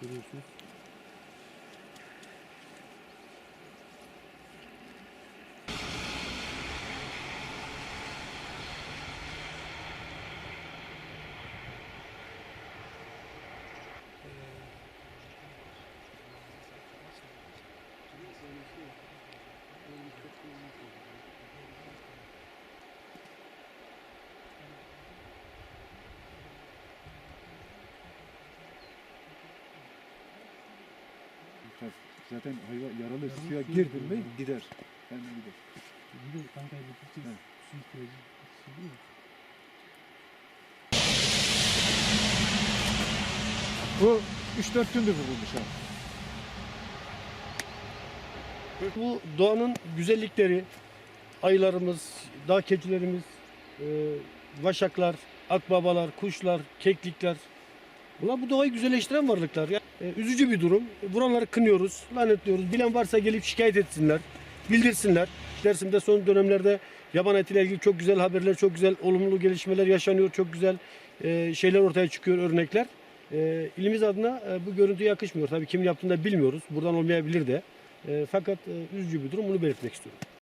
Görüyorsunuz. Thank you. Zaten hayvan yaralı suya girdin mi gider. Hemen gider. Bir de kan kaybettikçe Evet. su ihtiyacı hissediyor. Bu 3-4 gündür vurulmuş abi. Bu doğanın güzellikleri, ayılarımız, dağ keçilerimiz, e, vaşaklar, akbabalar, kuşlar, keklikler. Bunlar bu doğayı güzelleştiren varlıklar. Ya, e, üzücü bir durum. E, Buraları kınıyoruz, lanetliyoruz. Bilen varsa gelip şikayet etsinler, bildirsinler. Dersimde son dönemlerde yaban etiyle ilgili çok güzel haberler, çok güzel olumlu gelişmeler yaşanıyor. Çok güzel e, şeyler ortaya çıkıyor, örnekler. E, ilimiz adına e, bu görüntü yakışmıyor. Tabii kim yaptığını da bilmiyoruz. Buradan olmayabilir de. E, fakat e, üzücü bir durum bunu belirtmek istiyorum.